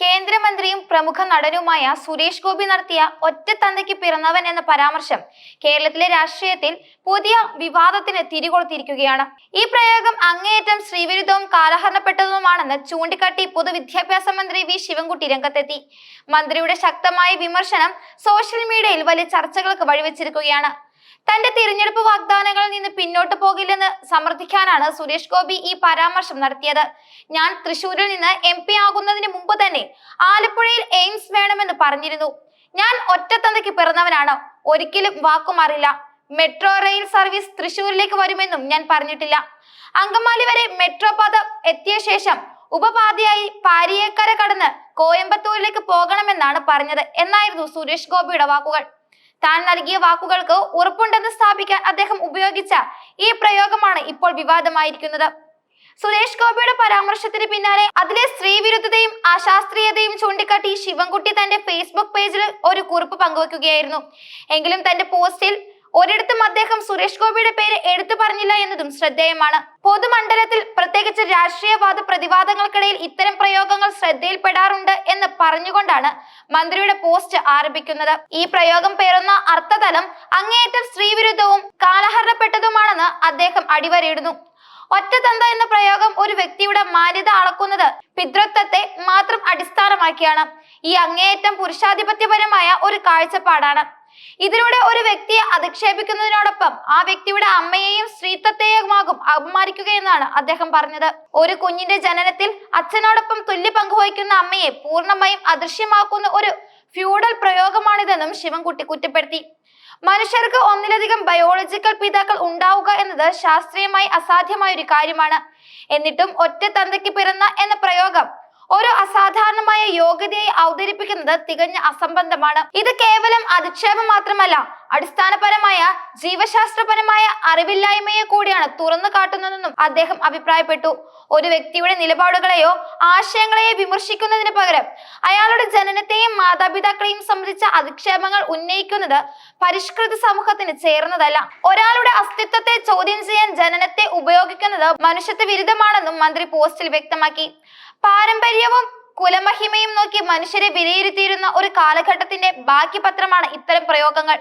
കേന്ദ്രമന്ത്രിയും പ്രമുഖ നടനുമായ സുരേഷ് ഗോപി നടത്തിയ ഒറ്റത്തന്തയ്ക്ക് പിറന്നവൻ എന്ന പരാമർശം കേരളത്തിലെ രാഷ്ട്രീയത്തിൽ പുതിയ വിവാദത്തിന് തിരികൊളുത്തിയിരിക്കുകയാണ്. ഈ പ്രയോഗം അങ്ങേയറ്റം ശ്രീവിരുദ്ധവും കാലഹരണപ്പെട്ടതുമാണെന്ന് ചൂണ്ടിക്കാട്ടി പൊതുവിദ്യാഭ്യാസ മന്ത്രി വി. ശിവൻകുട്ടി രംഗത്തെത്തി. മന്ത്രിയുടെ ശക്തമായ വിമർശനം സോഷ്യൽ മീഡിയയിൽ വലിയ ചർച്ചകൾക്ക് വഴിവെച്ചിരിക്കുകയാണ്. തന്റെ തിരഞ്ഞെടുപ്പ് വാഗ്ദാനങ്ങളിൽ നിന്ന് പിന്നോട്ട് പോകില്ലെന്ന് സമർത്ഥിക്കാനാണ് സുരേഷ് ഗോപി ഈ പരാമർശം നടത്തിയത്. ഞാൻ തൃശൂരിൽ നിന്ന് എം പി ആകുന്നതിന് മുമ്പ് തന്നെ ആലപ്പുഴയിൽ എയിംസ് വേണമെന്ന് പറഞ്ഞിരുന്നു. ഞാൻ ഒറ്റത്തന്തയ്ക്ക് പിറന്നവനാണ്. ഒരിക്കലും വാക്കുമാറില്ല മെട്രോ റെയിൽ സർവീസ് തൃശൂരിലേക്ക് വരുമെന്നും ഞാൻ പറഞ്ഞിട്ടില്ല. അങ്കമാലി വരെ മെട്രോ പാത എത്തിയ ശേഷം ഉപപാതയായി പാരിയേക്കര കടന്ന് കോയമ്പത്തൂരിലേക്ക് പോകണമെന്നാണ് പറഞ്ഞത്. എന്നായിരുന്നു സുരേഷ് ഗോപിയുടെ വാക്കുകൾ. താൻ നൽകിയ വാക്കുകൾക്ക് ഉറപ്പുണ്ടെന്ന് സ്ഥാപിക്കാൻ അദ്ദേഹം ഉപയോഗിച്ച ഈ പ്രയോഗമാണ് ഇപ്പോൾ വിവാദമായിരിക്കുന്നത്. സുരേഷ് ഗോപിയുടെ പരാമർശത്തിന് പിന്നാലെ അതിലെ സ്ത്രീവിരുദ്ധതയും അശാസ്ത്രീയതയും ചൂണ്ടിക്കാട്ടി ശിവൻകുട്ടി തന്റെ ഫേസ്ബുക്ക് പേജിൽ ഒരു കുറിപ്പ് പങ്കുവെക്കുകയായിരുന്നു. എങ്കിലും തന്റെ പോസ്റ്റിൽ ഒരിടത്തും അദ്ദേഹം സുരേഷ് ഗോപിയുടെ പേര് എടുത്തു പറഞ്ഞില്ല എന്നതും ശ്രദ്ധേയമാണ്. പൊതുമണ്ഡലത്തിൽ പ്രത്യേകിച്ച് രാഷ്ട്രീയവാദ പ്രതിവാദങ്ങൾക്കിടയിൽ ഇത്തരം പ്രയോഗങ്ങൾ ശ്രദ്ധയിൽപ്പെടാറുണ്ട് എന്ന് പറഞ്ഞുകൊണ്ടാണ് മന്ത്രിയുടെ പോസ്റ്റ് ആരംഭിക്കുന്നത്. ഈ പ്രയോഗം പേറുന്ന അർത്ഥതലം അങ്ങേയറ്റം സ്ത്രീവിരുദ്ധവും കാലഹരണപ്പെട്ടതുമാണെന്ന് അദ്ദേഹം അടിവരയിടുന്നു. ഒറ്റതന്ത എന്ന പ്രയോഗം ഒരു വ്യക്തിയുടെ മാന്യത അളക്കുന്നത് പിതൃത്വത്തെ മാത്രം അടിസ്ഥാനമാക്കിയാണ്. ഈ അങ്ങേയറ്റം പുരുഷാധിപത്യപരമായ ഒരു കാഴ്ചപ്പാടാണ്. ഇതിലൂടെ ഒരു വ്യക്തിയെ അധിക്ഷേപിക്കുന്നതിനോടൊപ്പം ആ വ്യക്തിയുടെ അമ്മയെയും സ്ത്രീത്വത്തെയുമാകും അപമാനിക്കുകയെന്നാണ് അദ്ദേഹം പറഞ്ഞത്. ഒരു കുഞ്ഞിന്റെ ജനനത്തിൽ അച്ഛനോടൊപ്പം തുല്യ പങ്കുവഹിക്കുന്ന അമ്മയെ പൂർണമായും അദൃശ്യമാക്കുന്ന ഒരു ഫ്യൂഡൽ പ്രയോഗമാണിതെന്നും ശിവൻകുട്ടി കുറ്റപ്പെടുത്തി. മനുഷ്യർക്ക് ഒന്നിലധികം ബയോളജിക്കൽ പിതാക്കൾ ഉണ്ടാവുക എന്നത് ശാസ്ത്രീയമായി അസാധ്യമായ ഒരു കാര്യമാണ്. എന്നിട്ടും ഒറ്റ തന്തയ്ക്ക് പിറന്ന എന്ന പ്രയോഗം ഒരു അസാധാരണമായ യോഗ്യതയെ അവതരിപ്പിക്കുന്നത് തികഞ്ഞ അസംബന്ധമാണ്. ഇത് കേവലം അധിക്ഷേപം മാത്രമല്ല അടിസ്ഥാനപരമായ ജീവശാസ്ത്രപരമായ അറിവില്ലായ്മയെ കൂടിയാണ് തുറന്നു കാട്ടുന്നതെന്നും അദ്ദേഹം അഭിപ്രായപ്പെട്ടു. ഒരു വ്യക്തിയുടെ നിലപാടുകളെയോ ആശയങ്ങളെയോ വിമർശിക്കുന്നതിന് പകരം അയാളുടെ ജനനത്തെയും മാതാപിതാക്കളെയും സംബന്ധിച്ച അധിക്ഷേപങ്ങൾ ഉന്നയിക്കുന്നത് പരിഷ്കൃത സമൂഹത്തിന് ചേർന്നതല്ല. ഒരാളുടെ അസ്തിത്വത്തെ ചോദ്യം ചെയ്യാൻ ജനനത്തെ ഉപയോഗിക്കുന്നത് മനുഷ്യത്വ വിരുദ്ധമാണെന്നും മന്ത്രി പോസ്റ്റിൽ വ്യക്തമാക്കി. പാരമ്പര്യവും കുലമഹിമയും നോക്കി മനുഷ്യരെ വിലയിരുത്തിയിരുന്ന ഒരു കാലഘട്ടത്തിന്റെ ബാക്കി പത്രമാണ് ഇത്തരം പ്രയോഗങ്ങൾ.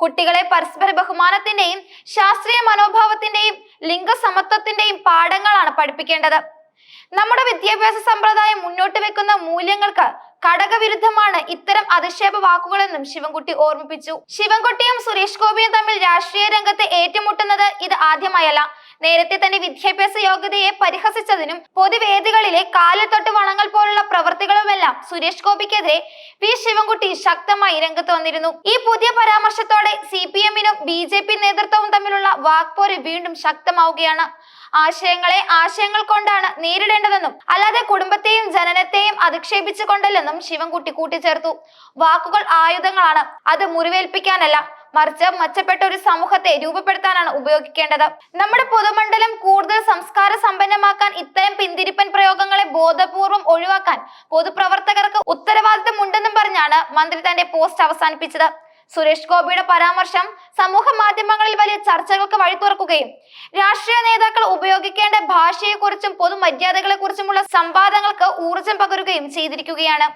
കുട്ടികളെ പരസ്പര ബഹുമാനത്തിന്റെയും ശാസ്ത്രീയ മനോഭാവത്തിന്റെയും ലിംഗസമത്വത്തിന്റെയും പാഠങ്ങളാണ് പഠിപ്പിക്കേണ്ടത്. നമ്മുടെ വിദ്യാഭ്യാസ സമ്പ്രദായം മുന്നോട്ട് വെക്കുന്ന മൂല്യങ്ങൾക്ക് ഘടകവിരുദ്ധമാണ് ഇത്തരം അധിക്ഷേപ വാക്കുകളെന്നും ശിവൻകുട്ടി ഓർമ്മിപ്പിച്ചു. ശിവൻകുട്ടിയും സുരേഷ് ഗോപിയും തമ്മിൽ രാഷ്ട്രീയ രംഗത്തെ ഏറ്റുമുട്ടുന്നത് ഇത് ആദ്യമായല്ല. നേരത്തെ തന്നെ വിദ്യാഭ്യാസ യോഗ്യതയെ പരിഹസിച്ചതിനും പൊതുവേദികളിലെ കാലത്തൊട്ട് വണങ്ങൾ പോലുള്ള പ്രവർത്തികളുമെല്ലാം സുരേഷ് ഗോപിക്കെതിരെ വി ശിവൻകുട്ടി ശക്തമായി രംഗത്ത് വന്നിരുന്നു. ഈ പുതിയ പരാമർശത്തോടെ സി പി എമ്മിനും ബി ജെ പി നേതൃത്വവും തമ്മിലുള്ള വാക്പോര് വീണ്ടും ശക്തമാവുകയാണ്. ആശയങ്ങളെ ആശയങ്ങൾ കൊണ്ടാണ് നേരിടേണ്ടതെന്നും അല്ലാതെ കുടുംബത്തെയും ജനനത്തെയും അധിക്ഷേപിച്ചുകൊണ്ടല്ലെന്നും ശിവൻകുട്ടി കൂട്ടിച്ചേർത്തു. വാക്കുകൾ ആയുധങ്ങളാണ് അത് മുറിവേൽപ്പിക്കാനല്ല. മറിച്ച് മെച്ചപ്പെട്ട ഒരു സമൂഹത്തെ രൂപപ്പെടുത്താനാണ് ഉപയോഗിക്കേണ്ടത്. നമ്മുടെ പൊതുമണ്ഡലം കൂടുതൽ സംസ്കാര സമ്പന്നമാക്കാൻ ഇത്തരം പിന്തിരിപ്പൻ പ്രയോഗങ്ങളെ ബോധപൂർവം ഒഴിവാക്കാൻ പൊതുപ്രവർത്തകർക്ക് ഉത്തരവാദിത്തം ഉണ്ടെന്നും പറഞ്ഞാണ് മന്ത്രി തന്റെ പോസ്റ്റ് അവസാനിപ്പിച്ചത്. സുരേഷ് ഗോപിയുടെ പരാമർശം സമൂഹ മാധ്യമങ്ങളിൽ വലിയ ചർച്ചകൾക്ക് വഴി തുറക്കുകയും രാഷ്ട്രീയ നേതാക്കൾ ഉപയോഗിക്കേണ്ട ഭാഷയെക്കുറിച്ചും പൊതുമര്യാദകളെക്കുറിച്ചുമുള്ള സംവാദങ്ങൾക്ക് ഊർജം പകരുകയും ചെയ്തിരിക്കുകയാണ്.